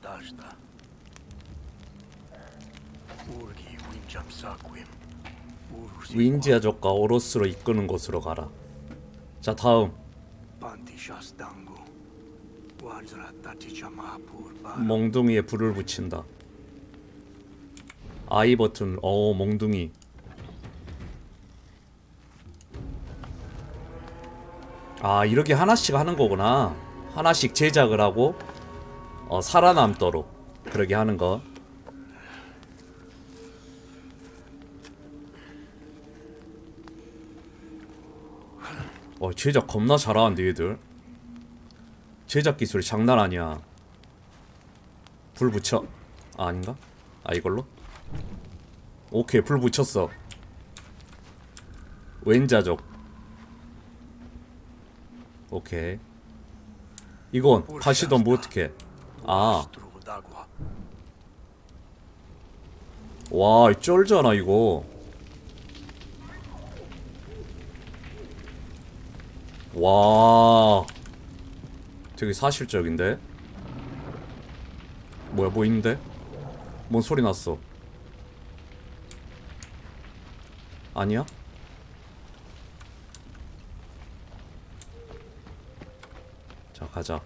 다시다. 우르기 윈잠 사쿠임. 우르시 윈지아족과 오로스로 이끄는 곳으로 가라. 자 다음. 몽둥이에 불을 붙인다. I 버튼 어 몽둥이 아 이렇게 하나씩 하는 거구나 하나씩 제작을 하고 어, 살아남도록 그러게 하는 거 어, 제작 겁나 잘하는데 얘들. 제작 기술이 장난 아니야. 불 붙여. 아, 아닌가? 아 이걸로? 오케이 불 붙였어. 왼자족 오케이. 이건 다시던 뭐 어떻게 아. 와, 쩔잖아 이거. 와, 되게 사실적인데. 뭐야, 뭐 있는데? 뭔 소리 났어? 아니야? 자, 가자.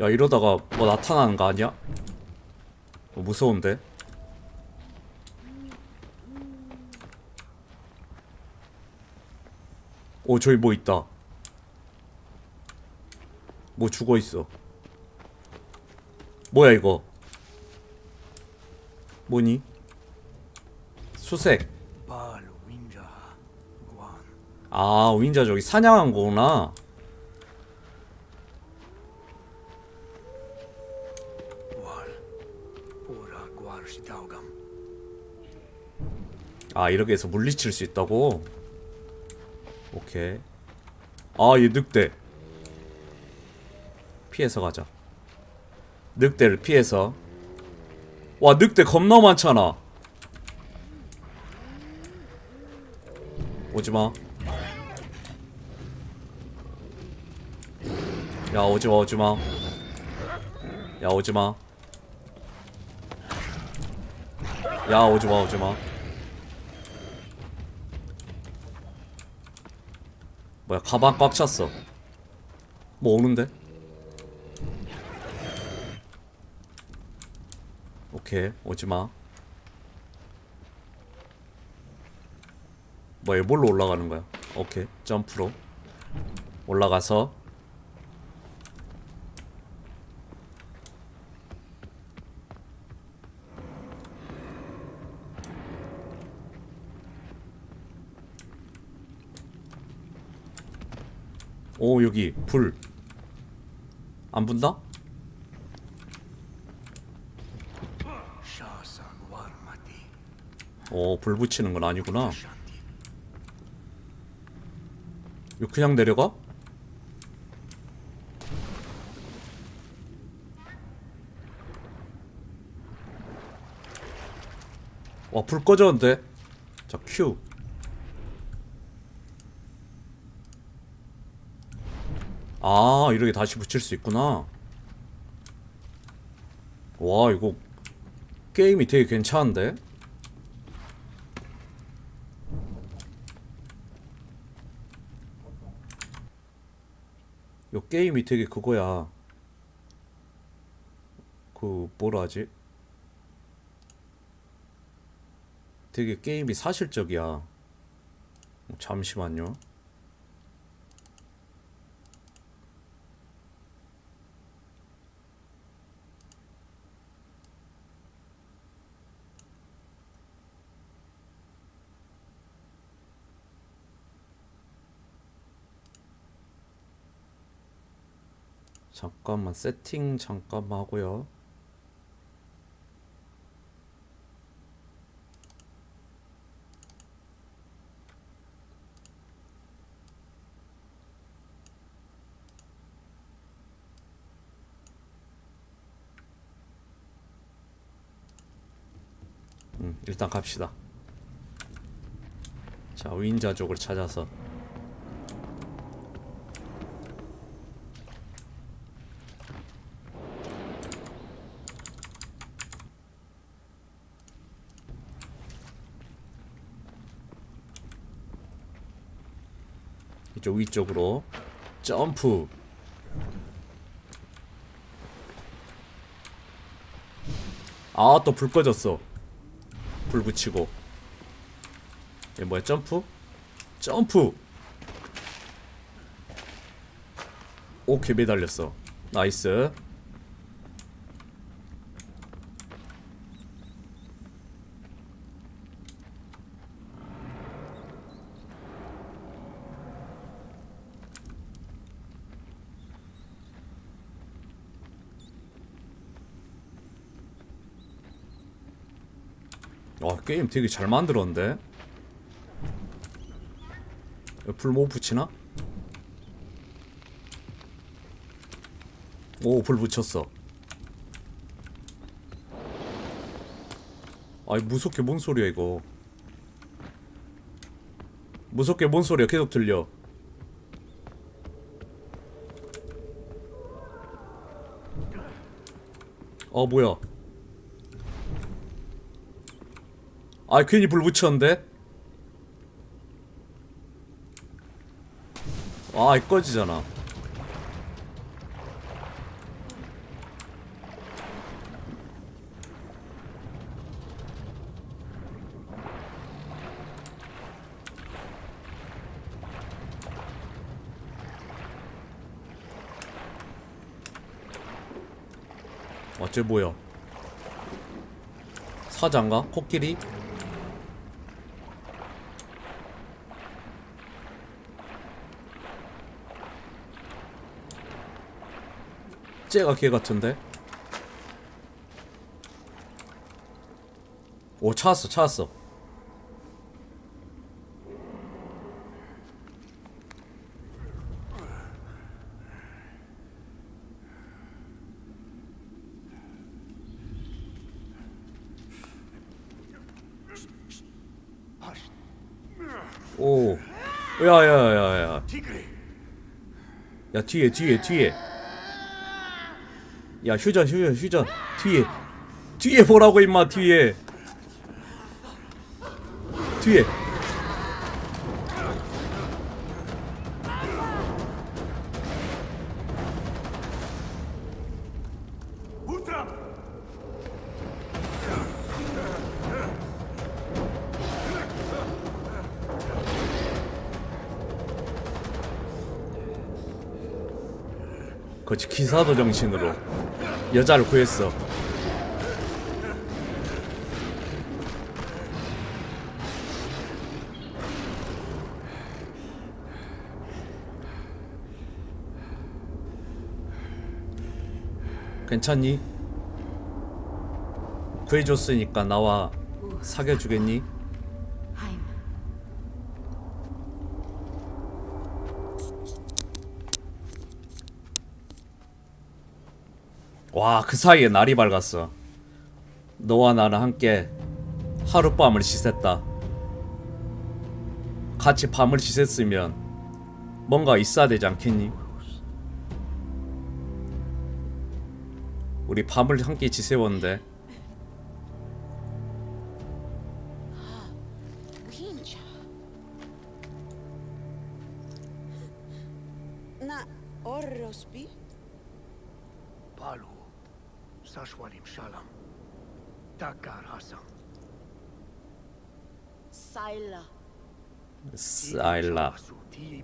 야, 이러다가 뭐 나타나는 거 아니야? 어, 무서운데? 오 저기 뭐 있다 뭐 죽어있어 뭐야 이거 뭐니? 수색. 아 윈자 저기 사냥한 거구나 아 이렇게 해서 물리칠 수 있다고? 오케이. 아얘 늑대. 피해서 가자. 늑대를 피해서. 와 늑대 겁나 많잖아. 오지마. 야 오지마 오지마. 야 오지마 야 오지마 오지마. 뭐야 가방 꽉 찼어. 뭐 오는데? 오케이 오지마. 뭐야 얘 뭘로 올라가는 거야? 오케이 점프로. 올라가서 오 여기 불 안 분다? 샤산 왈마티. 오불 붙이는 건 아니구나. 이거 그냥 내려가? 와 불 꺼졌는데 자 큐. 아 이렇게 다시 붙일 수 있구나 와 이거 게임이 되게 괜찮은데 요 게임이 되게 그거야. 그 뭐라 하지? 되게 게임이 사실적이야. 잠시만요. 잠깐만 세팅 잠깐만 하고요. 음, 일단 갑시다. 자, 윈자족을 찾아서 이쪽 위쪽으로 점프. 아 또 불 꺼졌어. 불 붙이고. 얘 뭐야 점프? 점프! 오케이 매달렸어. 나이스 와 게임 되게 잘 만들었는데? 불못 붙이나? 오 불 붙였어. 아이 무섭게 뭔 소리야 이거? 무섭게 뭔 소리야? 계속 들려. 어 뭐야 아 괜히 불 붙였는데 아 꺼지잖아 어째 뭐야 사자인가? 코끼리? 쟤가 걔 같은데? 오 찾았어 찾았어 오 야야야야 Tigre! 야 뒤에 뒤에 뒤에 야 휴전 휴전 휴전. 뒤에. 뒤에 보라고 임마 뒤에. 뒤에 거치 기사도 정신으로 여자를 구했어 괜찮니? 구해줬으니까 나와 사귀어주겠니? 와, 그 사이에 날이 밝았어. 너와 나는 함께 하룻밤을 지샜다. 같이 밤을 지샜으면 뭔가 있어야 되지 않겠니? 우리 밤을 함께 지새웠는데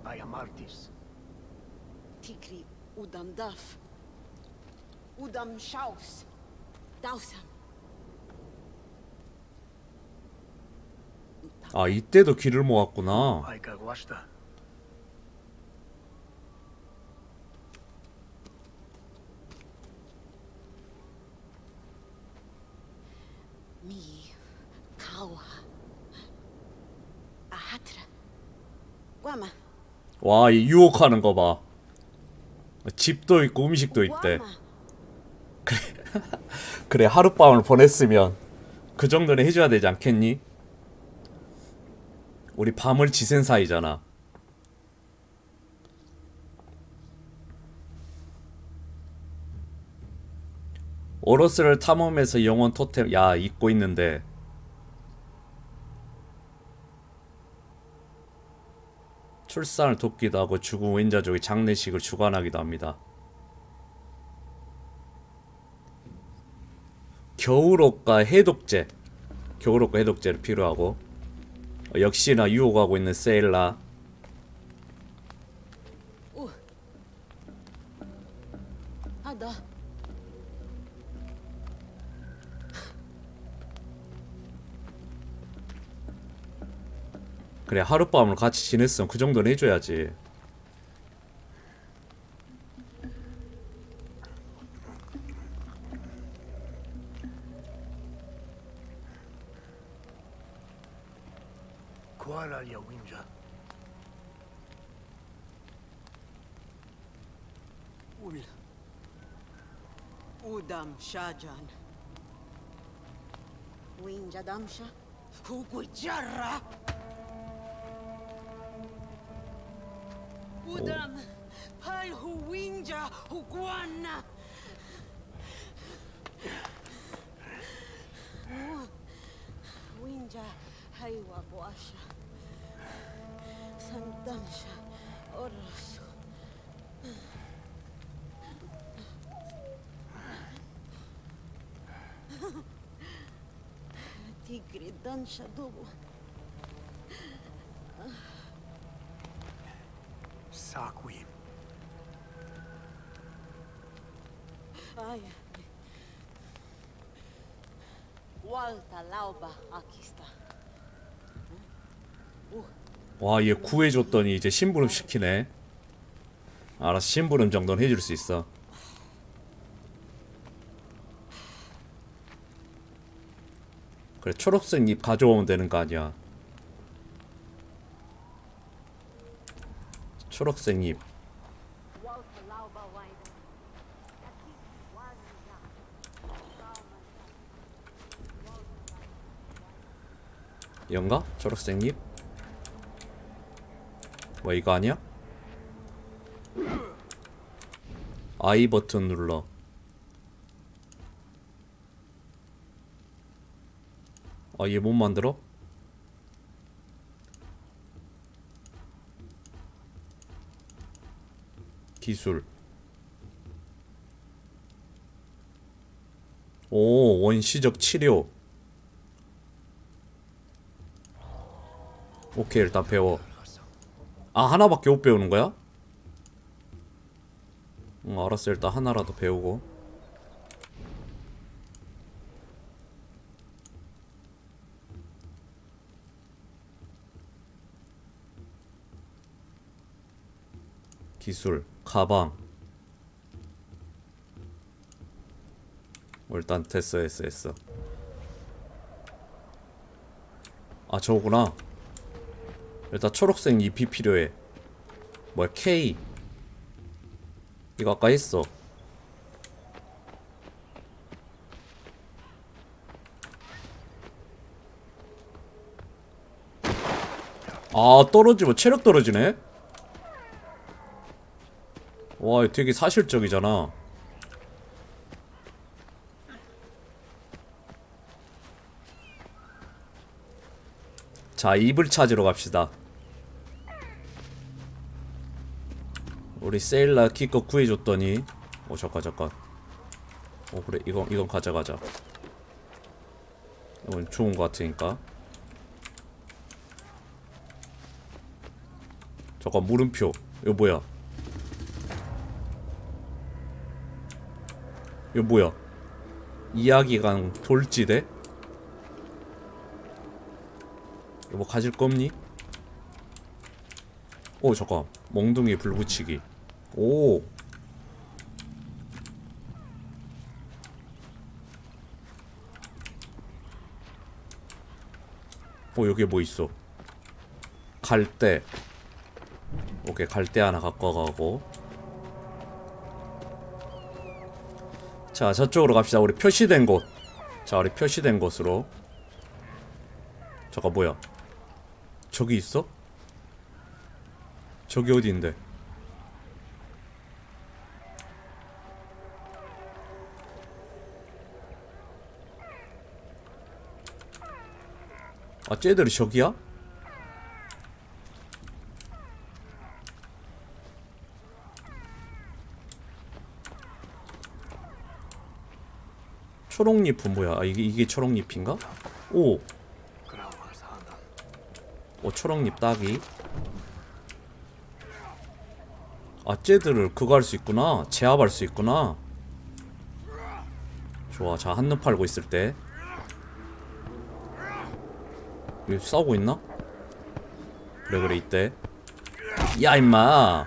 Bayamartis. Tikri Udam Daf. Udam Shaus. Dausam. 아 이때도 길을 모았구나 와 이 유혹하는 거 봐 집도 있고 음식도 있대 Guama. 그래 하룻밤을 보냈으면 그 정도는 해줘야 되지 않겠니? 우리 밤을 지샌 사이잖아 오로스를 탐험해서 영혼 토템 야 잊고 있는데 출산을 돕기도 하고 죽은 윈자족의 장례식을 주관하기도 합니다. 겨울옷과 해독제, 겨울옷과 해독제를 필요하고 어, 역시나 유혹하고 있는 세일라. 그래 하룻밤을 같이 지냈으면 그 정도는 해줘야지. 구하라야 윈자. 울 우담 샤잔. 윈자 담샤? 후구자라! Udam, Pal Huinja Huguana. Winja Haiwa Boasha. Sandansha Orosu. Tigre Dansha Dubu. Talauba aqui 와, 얘 구해줬더니 이제 심부름 시키네. 알아, 심부름 정도는 해줄 수 있어. 그래, 초록색 잎 가져오면 되는 거 아니야. 초록색 잎. 이건가? 초록색 잎? 뭐 이거 아니야? I 버튼 눌러 아 얘 못 만들어? 기술 오 원시적 치료 오케이 일단 배워. 아 하나밖에 못 배우는 거야? 응 알았어. 일단 하나라도 배우고. 기술 가방. 뭐 일단 됐어 됐어 됐어. 아 저거구나 일단 초록색 잎이 필요해. 뭐야 K. 이거 아까 했어. 아 떨어지면 체력 떨어지네. 와 되게 사실적이잖아. 자 입을 찾으러 갑시다. 우리 세일라 기껏 구해줬더니. 어 잠깐 잠깐. 어 그래. 이건 이건 가져가자. 이건 좋은 거 같으니까. 잠깐 물음표. 이거 뭐야? 이거 뭐야? 이야기강 돌지대? 이거 뭐 가질 거 없니? 오 잠깐. 멍둥이 불 붙이기 오 어, 여기 뭐 있어? 갈대. 오케이, 갈대 하나 갖고 가고. 자, 저쪽으로 갑시다. 우리 표시된 곳. 자, 우리 표시된 곳으로. 잠깐, 뭐야? 저기 있어? 저기 어디인데? 아 쟤들이 저기야? 초록잎은 뭐야? 아, 이게 이게 초록잎인가? 오. 오 초록잎 따기. 아 쟤들을 그거 할 수 있구나. 제압할 수 있구나. 좋아. 자 한눈 팔고 있을 때 여기 싸우고 있나? 그래, 그래, 이때. 야, 임마!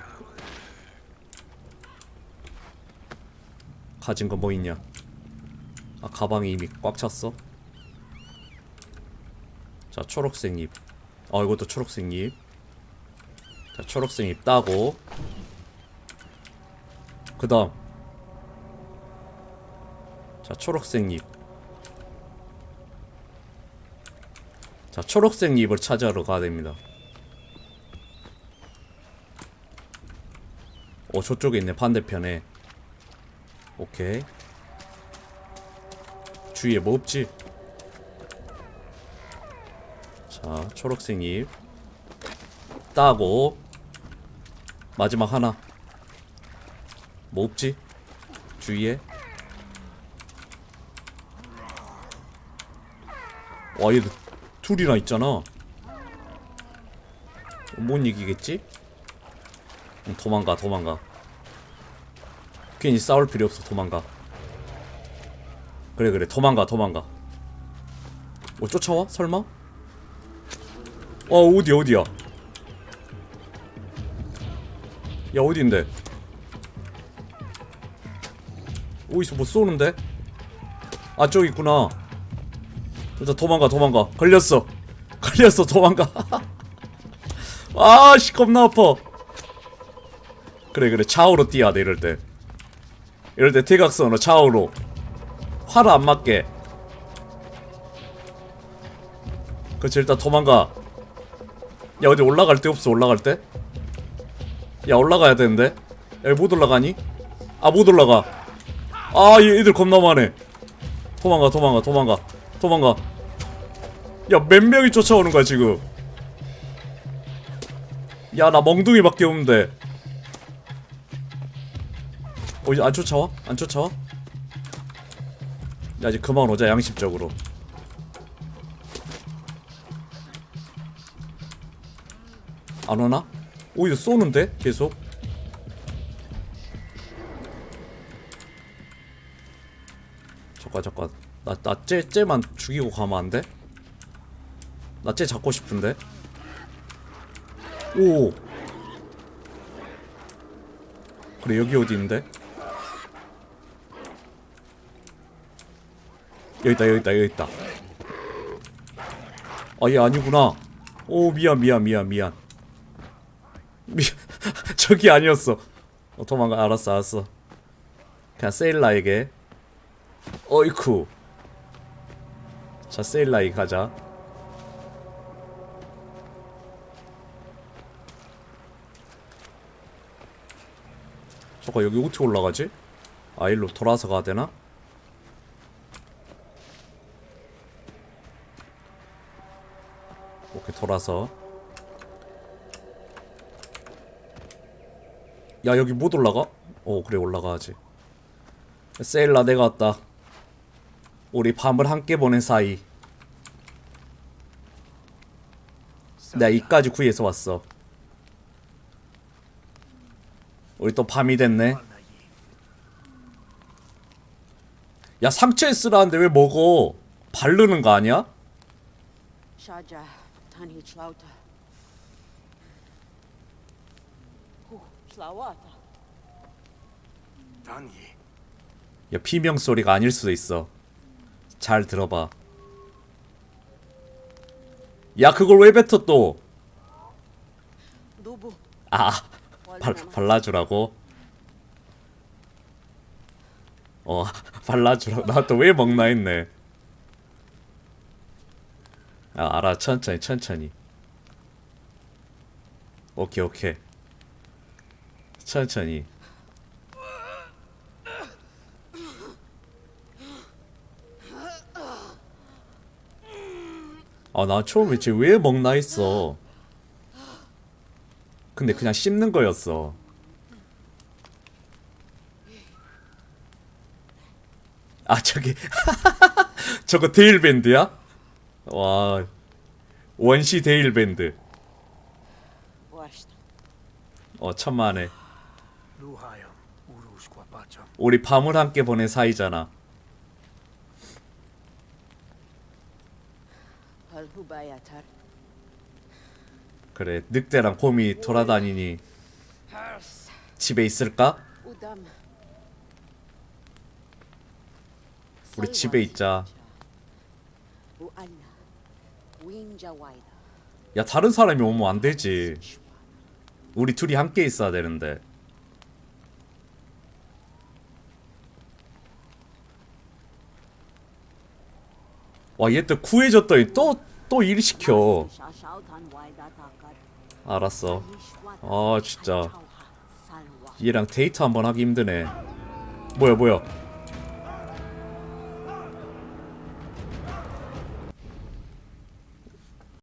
가진 거 뭐 있냐? 아, 가방이 이미 꽉 찼어. 자, 초록색 잎. 아, 이것도 초록색 잎. 자, 초록색 잎 따고. 그 다음. 자, 초록색 잎. 자, 초록색 잎을 찾아러 가야 됩니다. 어, 저쪽에 있네, 반대편에. 오케이. 주위에 뭐 없지? 자, 초록색 잎. 따고. 마지막 하나. 뭐 없지? 주위에. 와, 얘도 둘이나 있잖아. 못 이기겠지? 응, 도망가, 도망가. 괜히 싸울 필요 없어, 도망가. 그래, 그래, 도망가, 도망가. 뭐 쫓아와? 설마? 어, 어디야, 어디야? 야, 어디인데? 어디서 뭐 쏘는데? 아, 저기 있구나. 일단 도망가, 도망가. 걸렸어. 걸렸어, 도망가. 아, 씨, 겁나 아파. 그래, 그래. 좌우로 뛰어야 돼, 이럴 때. 이럴 때 대각선으로 좌우로. 화를 안 맞게. 그렇지, 일단 도망가. 야, 어디 올라갈 데 없어, 올라갈 때? 야, 올라가야 되는데? 야, 여기 못 올라가니? 아, 못 올라가. 아, 얘, 얘들 겁나 많네. 도망가, 도망가, 도망가, 도망가. 야, 몇 명이 쫓아오는 거야, 지금. 야, 나 멍둥이밖에 없는데. 어, 이제 안 쫓아와? 안 쫓아와? 야, 이제 그만 오자, 양심적으로. 안 오나? 오히려 쏘는데? 계속? 잠깐 잠깐 나 나쟤 쟤만 죽이고 가면 안 돼? 나쟤 잡고 싶은데? 오! 그래 여기 어디 있는데? 여기 있다 여기 있다 여기 있다. 아얘 아니구나. 오 미안 미안 미안 미안. 미 저기 아니었어. 어, 도망가. 알았어 알았어. 그냥 세일라에게. 어이쿠 자 세일라이 가자 저거 여기 어떻게 올라가지? 아 일로 돌아서 가야 되나? 오케이 돌아서 야 여기 못 올라가? 어 그래 올라가야지 세일라 내가 왔다 우리 밤을 함께 보낸 사이. 내가 이까지 구해서 왔어. 우리 또 밤이 됐네. Alnayi. 야 상처에 쓰라는데 왜 먹어? 바르는 거 아니야? 야 비명 소리가 아닐 수도 있어 잘 들어봐 야 그걸 왜 뱉어 또 Dubu. 아, 발, 발라주라고? 어, 발라주라고. 나 또 왜 먹나 했네. 아, 알아. 천천히, 천천히. 오케이, 오케이. 천천히. 아, 나 처음에 쟤왜 먹나 했어. 근데 그냥 씹는 거였어. 아 저기 저거 데일 밴드야? 와 원시 데일 밴드. Vuorsta. 어 천만에. 우리 밤을 함께 보낸 사이잖아. Hal hubayatar. 그래 늑대랑 곰이 돌아다니니. 집에 있을까? 우리 집에 있자. 야 다른 사람이 오면 안 되지. 우리 둘이 함께 있어야 되는데. 와얘또 구해줬더니 또 또 일 시켜. 알았어. 아 진짜. 얘랑 데이트 한번 하기 힘드네. 뭐야 뭐야?